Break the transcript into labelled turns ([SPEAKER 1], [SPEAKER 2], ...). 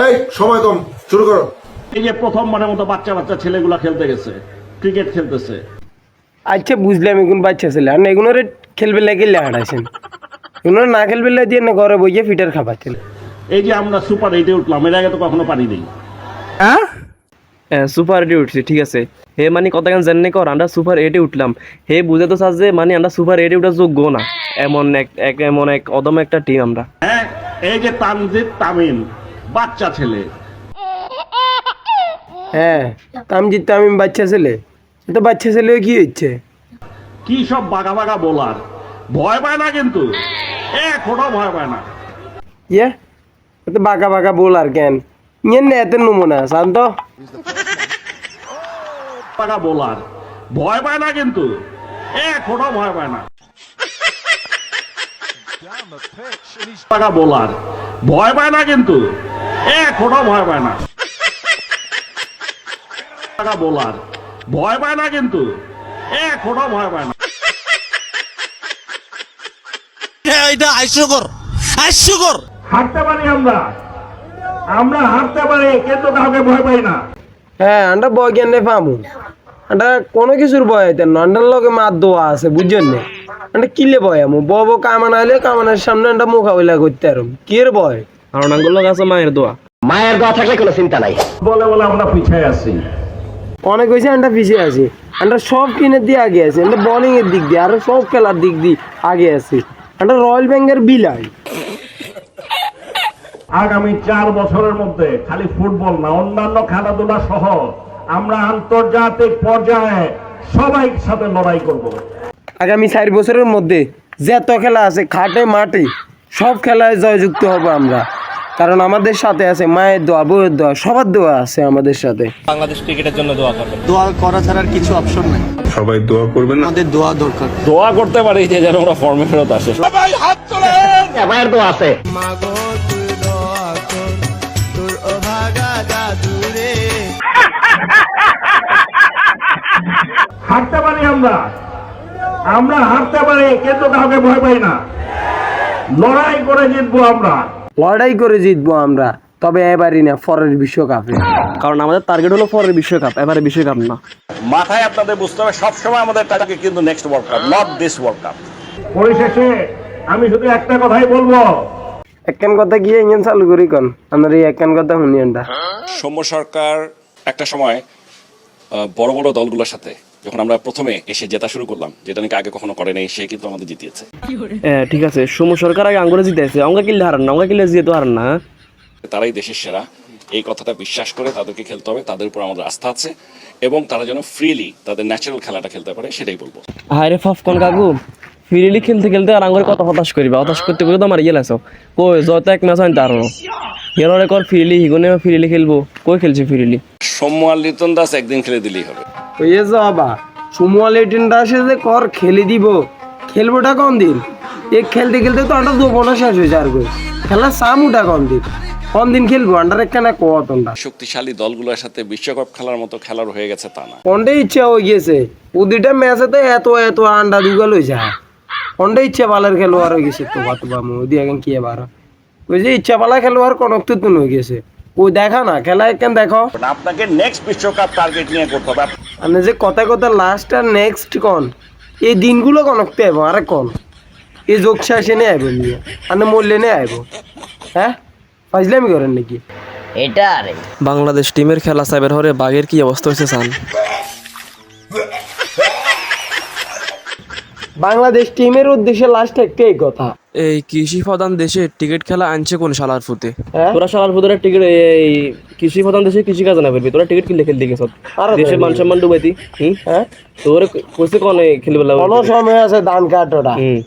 [SPEAKER 1] এই সময় কম শুরু করো।
[SPEAKER 2] এই যে প্রথমবারের মতো বাচ্চা বাচ্চা ছেলেগুলা খেলতে গেছে ক্রিকেট খেলতেছে।
[SPEAKER 3] আচ্ছা বুঝলাম এখন বাচ্চা ছেলে। আর এগুলোর খেলবে লাগে হাঁটাইছেন এগুলো না খেলবে দিয়ে না ঘরে বইয়ে ফিটার খাবাচ্ছেন
[SPEAKER 2] এই যে আমরা সুপার এইটে উঠলাম এর আগে তো কখনো পারি নাই।
[SPEAKER 3] হ্যাঁ
[SPEAKER 4] হ্যাঁ সুপার এইটে উঠছি ঠিক আছে। হে মানে কথা কেন জানি কর আমরা সুপার এইটে উঠলাম। হে বুঝে তো চাস যে মানে আমরা সুপার এইটে উঠার যোগ্য না। এমন এক এক এমন এক অদম একটা টিম আমরা।
[SPEAKER 2] হ্যাঁ এই যে তানজিদ তামিম বাচ্চা ছেলে।
[SPEAKER 3] হ্যাঁ তামজিৎ তামিম বাচ্চা ছেলে। তো বাচ্চা ছেলে কি হচ্ছে?
[SPEAKER 2] কি সব বাঘা বাঘা বোলার? ভয় পায় না কিন্তু। এখনও ভয় পায় না।
[SPEAKER 3] ইয়ে তো বাঁকা বাঁকা বল আর কেন? ইয়ে না এত নমুনা শান্ত।
[SPEAKER 2] বাঘা বোলার। ভয় পায় না কিন্তু। এখনও ভয় পায় না। বাঘা বোলার। ভয় পায় না কিন্তু। এখনও ভয় পায় না। বোলার। ভয় পায় না কিন্তু। এখনও ভয় পায় না।
[SPEAKER 5] এটা হাস্যকর। হাস্যকর।
[SPEAKER 2] হারতে পারি আমরা। আমরা হারতে পারি কিন্তু কাউকে ভয় পাই না।
[SPEAKER 3] হ্যাঁ আন্ডা বয় কেন পামু। কোনো কিছুর বয় হইতেন না। আন্ডার লগে মার দোয়া আছে বুঝছেন না? আন্ডা কিলে বয় আমু ব ব কামানা হলে কামানের সামনে আন্ডা মোকাবিলা করতে আরম কি এর বয়
[SPEAKER 4] আর নাঙ্গল আছে মায়ের দোয়া।
[SPEAKER 2] বলে বলে আমরা পিছিয়ে আছি।
[SPEAKER 3] অনেক হয়েছে আন্ডা পিছিয়ে আছি। আন্ডা সব কিনে দিয়ে আগে আছে। আন্ডা বোলিং এর দিক দিয়ে আর সব খেলার দিক দিয়ে আগে আছে। আন্ডা রয়্যাল বিলাই
[SPEAKER 2] আগামী চার বছরের মধ্যে খালি ফুটবল না অন্যান্য খেলাধুলা সহ আমরা আন্তর্জাতিক পর্যায়ে সবাই সাথে লড়াই করব।
[SPEAKER 3] আগামী চার বছরের মধ্যে যত খেলা আছে খাটে মাঠে সব খেলায় জয়যুক্ত হব আমরা। কারণ আমাদের সাথে আছে মায়ের দোয়া বউয়ের দোয়া সবার দোয়া আছে আমাদের সাথে।
[SPEAKER 5] বাংলাদেশ ক্রিকেটের জন্য দোয়া করা ছাড়া আর কিছু অপশন নাই।
[SPEAKER 1] সবাই দোয়া করবেন
[SPEAKER 5] আমাদের দোয়া দরকার।
[SPEAKER 6] দোয়া করতে পারি যে যেন ওরা ফর্মে ফেরত আসে।
[SPEAKER 2] হারতে পারি আমরা। আমরা হারতে পারি কিন্তু কাউকে ভয় পাই না। লড়াই করে জিতবো আমরা।
[SPEAKER 3] লড়াই করে জিতবো আমরা। তবে এবারই না পরের বিশ্বকাপে
[SPEAKER 4] কারণ আমাদের টার্গেট হলো পরের বিশ্বকাপ এবারে বিশ্বকাপ না।
[SPEAKER 6] মাথায় আপনাদের বুঝতে হবে সবসময় আমাদের টার্গেট কিন্তু next world cup not this world cup
[SPEAKER 2] পরিশেষে আমি শুধু একটা কথাই বলব।
[SPEAKER 3] একখান কথা গিয়ে ইঞ্জিন চালু করি কন আমার এই একখান কথা শুনি
[SPEAKER 7] সৌম্য সরকার একটা সময় বড় বড় দলগুলোর সাথে যখন আমরা প্রথমে এসে জেতা শুরু করলাম যেটা নাকি আগে কখনো করে নাই সে কিন্তু আমাদের জিতিয়েছে।
[SPEAKER 4] হ্যাঁ ঠিক আছে সোম সরকার আগে আঙ্গুরে জিতেছে কিনলে হারান না কিনলে জিতে তো হারান না হ্যাঁ?
[SPEAKER 7] তারাই দেশের সেরা। এই কথাটা বিশ্বাস করে তাদেরকে খেলতে হবে তাদের উপর আমাদের আস্থা আছে এবং তারা যেন ফ্রিলি তাদের ন্যাচারাল খেলাটা খেলতে পারে সেটাই বলব।
[SPEAKER 4] হায় রে ফাফকন কাকু ফিরিলি খেলতে খেলতে আর আঙ্গুরে কত হতাশ করিবা হতাশ করতে করতে তো আমার ইয়ে লাগছো। কই যত এক ম্যাচ হয় তারও। ফিরিলি হিগুনে ফিরিলি খেলব কই খেলছে ফিরিলি
[SPEAKER 7] সৌম্য আর লিটন দাস একদিন খেলে দিলেই হবে।
[SPEAKER 3] ওই যে বাবা সুমুয়াল এটিনটা আসে যে কর খেলে দিব। খেলবোটা কোন দিন? এ খেলতে খেলতে তো দোপনা শেষ হয়েছে আর কই খেলা সামুটা কোন দিন? কোন দিন খেলব? আন্ডার একখানা
[SPEAKER 7] শক্তিশালী দলগুলোর সাথে বিশ্বকাপ খেলার মতো খেলার হয়ে গেছে তা না।
[SPEAKER 3] কোনটা ইচ্ছা হয়ে গেছে। প্রতিটা ম্যাচেতে এত এত আন্ডা দুগাল হয়ে যায়। কোনটা ইচ্ছা পালার খেলোয়াড় হয়ে গেছে তো বাত বামু ওদি এখন কি এবার? ওই যে ইচ্ছা পালা খেলোয়াড় কনক তো হয়ে গেছে। ও দেখা না খেলা একখান দেখো।
[SPEAKER 6] আপনাকে নেক্সট বিশ্বকাপ টার্গেট নিয়ে করতে হবে।
[SPEAKER 3] মানে যে কথা কথা লাস্ট আর নেক্সট কন এই দিনগুলো কনকতে আইব আরে কন? এই যোগ শেষে নিয়ে আইব নিয়ে মানে মরলে নিয়ে আইব। হ্যাঁ? ফাজলামি করেন নাকি? এটা আরে।
[SPEAKER 4] বাংলাদেশ টিমের খেলা সাইবার হরে বাঘের কি অবস্থা হয়েছে সান?
[SPEAKER 3] বাংলাদেশ টিমের উদ্দেশ্যে লাস্ট একটাই কথা।
[SPEAKER 4] এই কৃষি প্রধান দেশে টিকিট খেলা আনছে কোন শালার ফুতে?
[SPEAKER 3] হ্যাঁ?
[SPEAKER 4] তোরা শালার ফুতে টিকিট এই কৃষি প্রধান দেশে কৃষি কাজ না পারবি তোরা টিকিট কিনলে খেলতে গেছ।
[SPEAKER 3] আরে
[SPEAKER 4] দেশের মান সম্মান ডুবাইতি
[SPEAKER 3] হ্যাঁ?
[SPEAKER 4] তোর কইছে কোন খেলবে
[SPEAKER 3] কোনো সময় আছে ধান কাটোটা।
[SPEAKER 4] হুম।